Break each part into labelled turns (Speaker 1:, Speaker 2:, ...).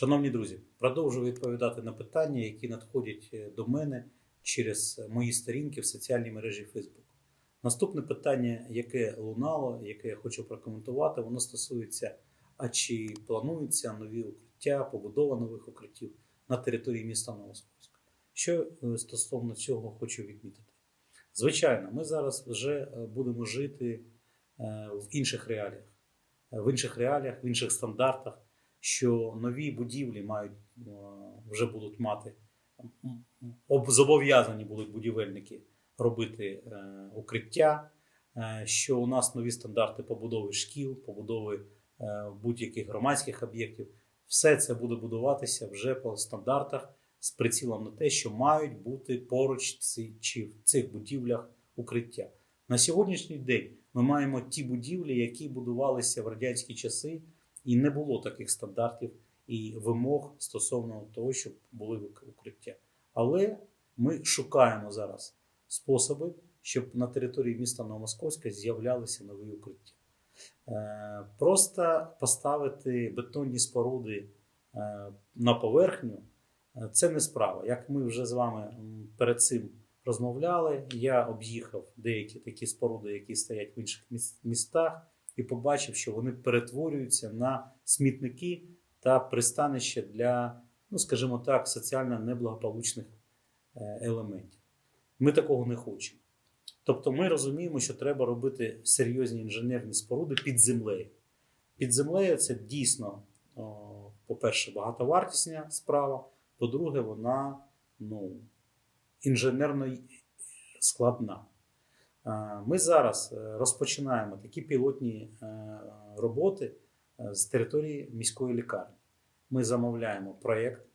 Speaker 1: Шановні друзі, продовжую відповідати на питання, які надходять е, до мене через мої сторінки в соціальній мережі Facebook. Наступне питання, яке лунало, яке я хочу прокоментувати, воно стосується, а чи плануються нові укриття, побудова нових укриттів на території міста Новосковська. Що е, стосовно цього хочу відмітити? Звичайно, ми зараз вже е, будемо жити в інших реаліях, в інших реаліях, в інших стандартах, що нові будівлі мають е, вже будуть мати зобов'язані будуть будівельники робити е, укриття, е, що у нас нові стандарти побудови шкіл, побудови будь-яких громадських об'єктів. Все це буде будуватися вже по стандартах з прицілом на те, що мають бути поруч ці, чи в цих будівлях укриття. На сьогоднішній день ми маємо ті будівлі, які будувалися в радянські часи, і не було таких стандартів і вимог стосовно того, щоб були укриття. Але ми шукаємо зараз способи, щоб на території міста Новомосковська з'являлися нові укриття. Е, Просто поставити бетонні споруди е, на поверхню е, це не справа. Як ми вже з вами перед цим розмовляли, я об'їхав деякі такі споруди, які стоять в інших містах, і побачив, що вони перетворюються на смітники та пристанище для, ну скажімо так, соціально неблагополучних е, елементів. Ми такого не хочемо. Тобто ми розуміємо, що треба робити серйозні інженерні споруди під землею. Під землею це дійсно, по-перше, багатовартісна справа. По-друге, вона ну, інженерно складна. Е, Ми зараз е, розпочинаємо такі пілотні е, роботи з території міської лікарні. Ми замовляємо проєкт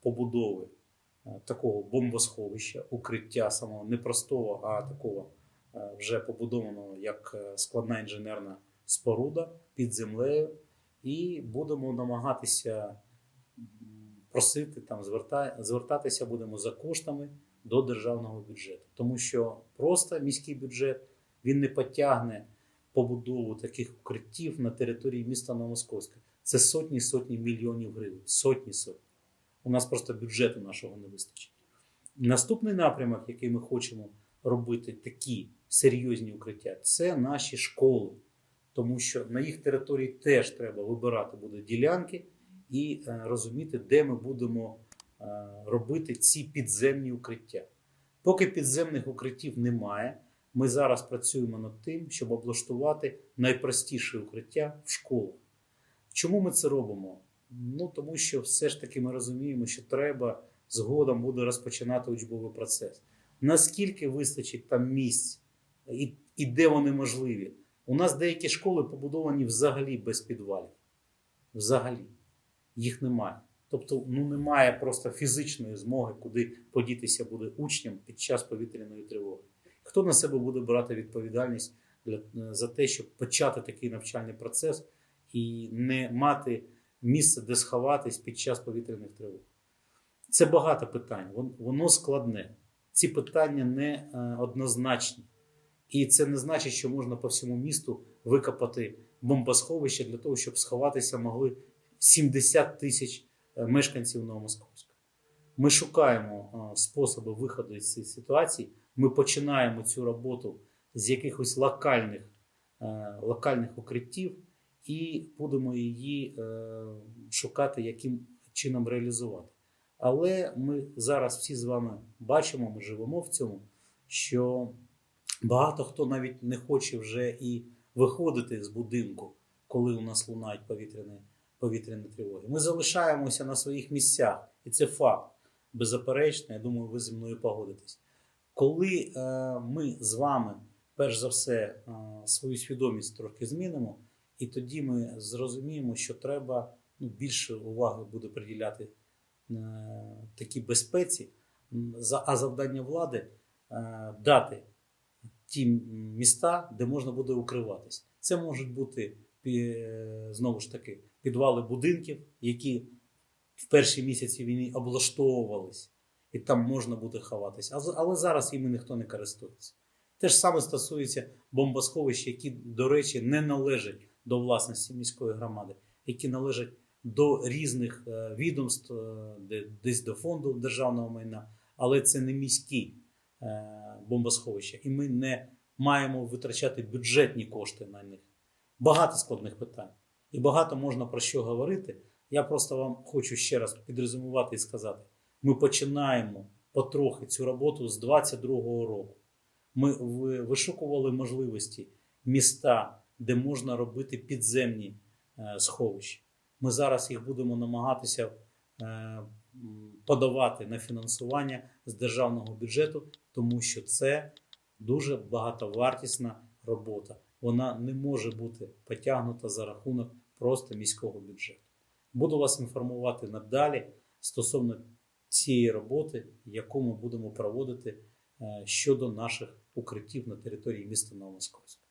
Speaker 1: побудови такого бомбосховища, укриття самого не простого, а такого вже побудованого як складна інженерна споруда під землею, і будемо намагатися просити там, звертатися будемо за коштами до державного бюджету, тому що просто міський бюджет він не потягне побудову таких укриттів на території міста Новомосковська. Це сотні сотні мільйонів гривень, сотні сотні. У нас просто бюджету нашого не вистачить. Наступний напрямок, який ми хочемо робити такі серйозні укриття, це наші школи, тому що на їх території теж треба вибирати буде ділянки і е, розуміти, де ми будемо робити ці підземні укриття. Поки підземних укриттів немає, ми зараз працюємо над тим, щоб облаштувати найпростіше укриття в школах. Чому ми це робимо? Ну тому що все ж таки ми розуміємо, що треба згодом буде розпочинати учбовий процес. Наскільки вистачить там місць і, і де вони можливі? У нас деякі школи побудовані взагалі без підвалів. Взагалі, їх немає. Тобто, ну немає просто фізичної змоги, куди подітися буде учням під час повітряної тривоги. Хто на себе буде брати відповідальність для, за те, щоб почати такий навчальний процес і не мати місце, де сховатись під час повітряних тривог? Це багато питань, воно складне. Ці питання не е, однозначні. І це не значить, що можна по всьому місту викопати бомбосховище для того, щоб сховатися могли 70 тисяч е, мешканців Новомосковська. Ми шукаємо е, способи виходу із цієї ситуації. Ми починаємо цю роботу з якихось локальних, е, локальних укриттів і будемо її е, шукати, яким чином реалізувати. Але ми зараз всі з вами бачимо, ми живемо в цьому, що багато хто навіть не хоче вже і виходити з будинку, коли у нас лунають повітряні, повітряні тривоги. Ми залишаємося на своїх місцях, і це факт. Беззаперечно, я думаю, ви зі мною погодитесь. Коли е, ми з вами, перш за все, е, свою свідомість трохи змінимо, і тоді ми зрозуміємо, що треба ну, більше уваги буде приділяти е, такій безпеці, а завдання влади е, дати ті міста, де можна буде укриватись. Це можуть бути знову ж таки підвали будинків, які в перші місяці війни облаштовувались, і там можна буде ховатися. Але зараз іми ніхто не користується. Те ж саме стосується бомбосховищ, які, до речі, не належать до власності міської громади, які належать до різних е, відомств, е, де- десь до фонду державного майна, але це не міські е, бомбосховища, і ми не маємо витрачати бюджетні кошти на них. Багато складних питань. І багато можна про що говорити. Я просто вам хочу ще раз підрезюмувати і сказати: ми починаємо потрохи цю роботу з 22-го року. Ми вишукували можливості міста, де можна робити підземні е, сховища. Ми зараз їх будемо намагатися е, подавати на фінансування з державного бюджету, тому що це дуже багатовартісна робота. Вона не може бути потягнута за рахунок просто міського бюджету. Буду вас інформувати надалі стосовно цієї роботи, яку ми будемо проводити е, щодо наших укриттів на території міста Новомосковська.